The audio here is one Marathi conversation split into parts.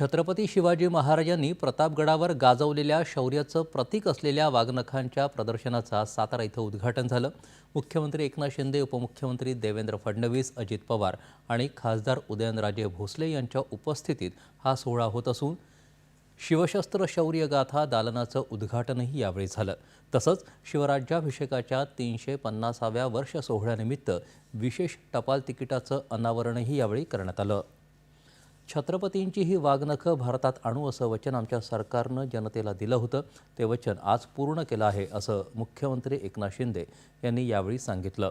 छत्रपती शिवाजी महाराजांनी प्रतापगडावर गाजवलेल्या शौर्याचं प्रतीक असलेल्या वाघनखांच्या प्रदर्शनाचं आज सातारा इथं उद्घाटन झालं. मुख्यमंत्री एकनाथ शिंदे उपमुख्यमंत्री देवेंद्र फडणवीस अजित पवार आणि खासदार उदयनराजे भोसले यांच्या उपस्थितीत हा सोहळा होत असून शिवशस्त्र शौर्य गाथा दालनाचं उद्घाटनही यावेळी झालं. तसंच शिवराज्याभिषेकाच्या तीनशे पन्नासाव्या वर्ष सोहळ्यानिमित्त विशेष टपाल तिकिटाचं अनावरणही यावेळी करण्यात आलं. छत्रपतींची ही वागणखं भारतात आणू असं वचन आमच्या सरकारनं जनतेला दिलं होतं. ते वचन आज पूर्ण केलं आहे असं मुख्यमंत्री एकनाथ शिंदे यांनी यावेळी सांगितलं.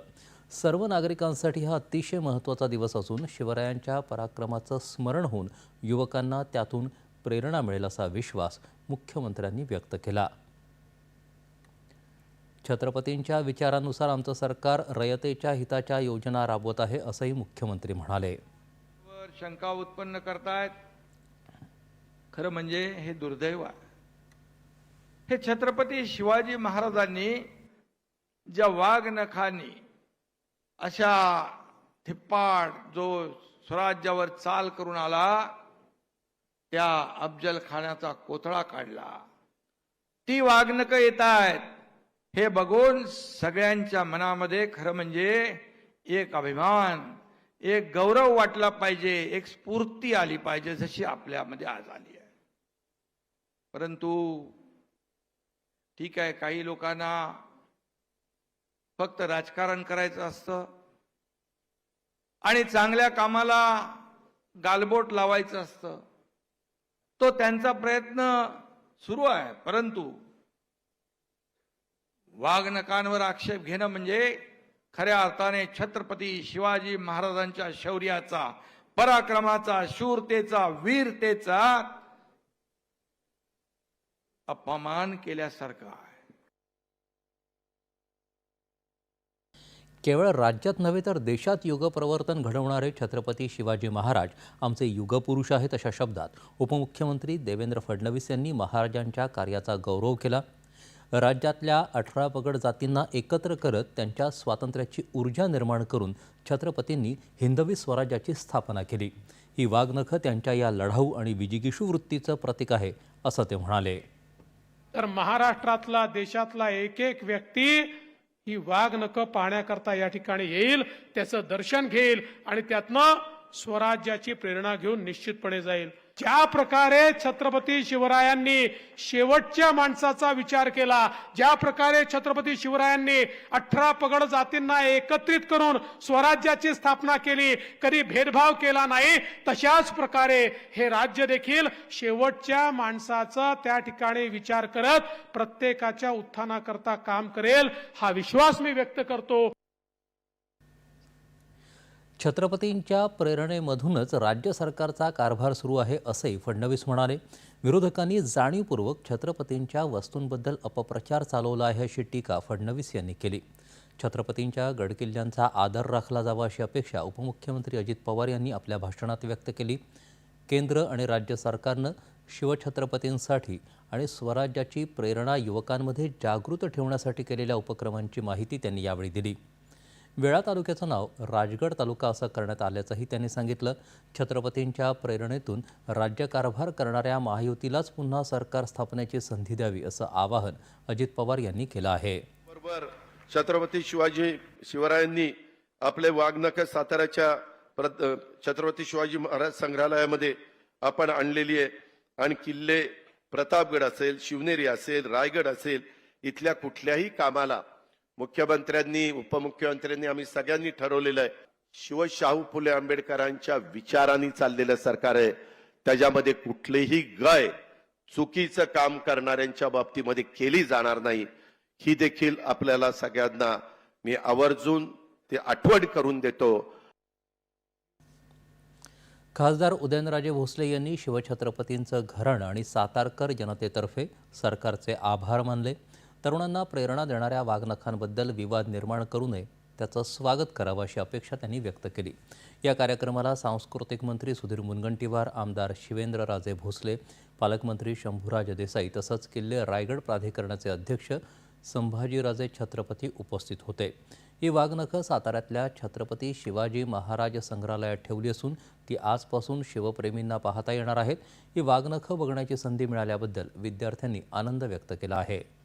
सर्व नागरिकांसाठी हा अतिशय महत्त्वाचा दिवस असून शिवरायांच्या पराक्रमाचं स्मरण होऊन युवकांना त्यातून प्रेरणा मिळेल असा विश्वास मुख्यमंत्र्यांनी व्यक्त केला. छत्रपतींच्या विचारानुसार आमचं सरकार रयतेच्या हिताच्या योजना राबवत आहे असंही मुख्यमंत्री म्हणाले. शंका उत्पन्न करतायत. खरं म्हणजे हे दुर्दैव आहे. हे छत्रपती शिवाजी महाराजांनी ज्या वाघनखांनी अशा थिप्पाड जो स्वराज्यावर चाल करून आला त्या अफजल खानाचा कोथळा काढला. ती वाघनक येत आहेत हे बघून सगळ्यांच्या मनामध्ये खरं म्हणजे एक अभिमान एक गौरव वाटला पाहिजे एक स्फूर्ती आली पाहिजे जशी आपल्यामध्ये आज आली आहे. परंतु ठीक आहे काही लोकांना फक्त राजकारण करायचं असतं आणि चांगल्या कामाला गालबोट लावायचं असतं. तो त्यांचा प्रयत्न सुरू आहे परंतु वाघनकांवर आक्षेप घेणं म्हणजे खऱ्या अर्थाने छत्रपती शिवाजी महाराजांच्या शौर्याचा पराक्रमाचा शूरतेचा वीरतेचा अपमान केल्यासारखा आहे. केवळ राज्यात नव्हे तर देशात युगप्रवर्तन घडवणारे छत्रपती शिवाजी महाराज आमचे युगपुरुष आहेत अशा शब्दात. उपमुख्यमंत्री देवेंद्र फडणवीस यांनी महाराजांच्या कार्याचा गौरव केला. राज्यातल्या अठरा पगड जातींना एकत्र करत त्यांच्या स्वातंत्र्याची ऊर्जा निर्माण करून छत्रपतींनी हिंदवी स्वराज्याची स्थापना केली. ही वाघनखं त्यांच्या या लढाऊ आणि विजिगीषू वृत्तीचं प्रतीक आहे असं ते म्हणाले. तर महाराष्ट्रातला देशातला एक एक व्यक्ती ही वाघ पाहण्याकरता या ठिकाणी येईल त्याचं दर्शन घेईल आणि त्यातनं स्वराज्याची प्रेरणा घेऊन निश्चितपणे जाईल. ज्या प्रकारे छत्रपती शिवरायांनी शेवटच्या माणसाचा विचार केला ज्या प्रकारे छत्रपती शिवरायांनी अठरा पगड जातींना एकत्रित करून स्वराज्याची स्थापना केली कधी भेदभाव केला नाही तशाच प्रकारे हे राज्य देखील शेवटच्या माणसाचा त्या ठिकाणी विचार करत प्रत्येकाच्या उत्थानाकरता काम करेल हा विश्वास मी व्यक्त करतो. छत्रपतींच्या प्रेरणेमधूनच राज्य सरकारचा कारभार सुरू आहे असंही फडणवीस म्हणाले. विरोधकांनी जाणीवपूर्वक छत्रपतींच्या वस्तूंबद्दल अपप्रचार चालवला आहे अशी टीका फडणवीस यांनी केली. छत्रपतींच्या गडकिल्ल्यांचा आदर राखला जावा अशी अपेक्षा उपमुख्यमंत्री अजित पवार यांनी आपल्या भाषणात व्यक्त केली. केंद्र आणि राज्य सरकारनं शिवछत्रपतींसाठी आणि स्वराज्याची प्रेरणा युवकांमध्ये जागृत ठेवण्यासाठी केलेल्या उपक्रमांची माहिती त्यांनी यावेळी दिली. वेळा तालुक्याचं नाव राजगड तालुका असं करण्यात आल्याचंही त्यांनी सांगितलं. छत्रपतींच्या प्रेरणेतून राज्यकारभार करणाऱ्या महायुतीलाच पुन्हा सरकार स्थापनेची संधी द्यावी असं आवाहन अजित पवार यांनी केलं आहे. बरोबर. छत्रपती शिवाजी शिवरायांनी आपले वाघनख साताऱ्याच्या प्रत- छत्रपती शिवाजी महाराज संग्रहालयामध्ये आपण आणलेली आहे. आणि किल्ले प्रतापगड असेल शिवनेरी असेल रायगड असेल इथल्या कुठल्याही कामाला मुख्यमंत्र्यांनी उपमुख्यमंत्र्यांनी आम्ही सगळ्यांनी ठरवलेलं आहे शिवशाहू फुले आंबेडकरांच्या विचारांनी चाललेलं सरकार आहे. त्याच्यामध्ये कुठलेही गय चुकीचं काम करणाऱ्यांच्या बाबतीमध्ये केली जाणार नाही. ही देखील आपल्याला सगळ्यांना मी आवर्जून ते आठवण करून देतो. खासदार उदयनराजे भोसले यांनी शिवछत्रपतींचं घरण आणि सातारकर जनतेतर्फे सरकारचे आभार मानले. तरुणांना प्रेरणा देणाऱ्या वाघनखांबद्दल विवाद निर्माण करू नये त्याचं स्वागत करावं अशी अपेक्षा त्यांनी व्यक्त केली. या कार्यक्रमाला सांस्कृतिक मंत्री सुधीर मुनगंटीवार आमदार शिवेंद्रराजे भोसले पालकमंत्री शंभूराज देसाई तसंच किल्ले रायगड प्राधिकरणाचे अध्यक्ष संभाजीराजे छत्रपती उपस्थित होते. ही वाघनखं साताऱ्यातल्या छत्रपती शिवाजी महाराज संग्रहालयात ठेवली असून ती आजपासून शिवप्रेमींना पाहता येणार आहेत ही वाघनखं बघण्याची संधी मिळाल्याबद्दल विद्यार्थ्यांनी आनंद व्यक्त केला आहे.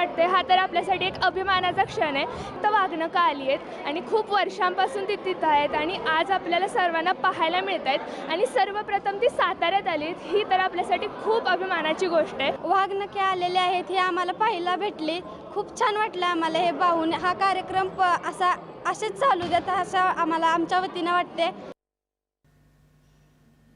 वाटते हा तर आपल्यासाठी एक अभिमानाचा क्षण आहे. तर वागणं का आली आहेत आणि खूप वर्षांपासून ती तिथं आहेत आणि आज आपल्याला सर्वांना पाहायला मिळत आहेत आणि सर्वप्रथम ती साताऱ्यात आली आहेत. ही तर आपल्यासाठी खूप अभिमानाची गोष्ट आहे. वाघनखे आलेले आहेत हे आम्हाला पाहायला भेटले. खूप छान वाटलं आम्हाला हे पाहून. हा कार्यक्रम प असा असेच चालू देत असं आम्हाला आमच्या वतीनं वाटते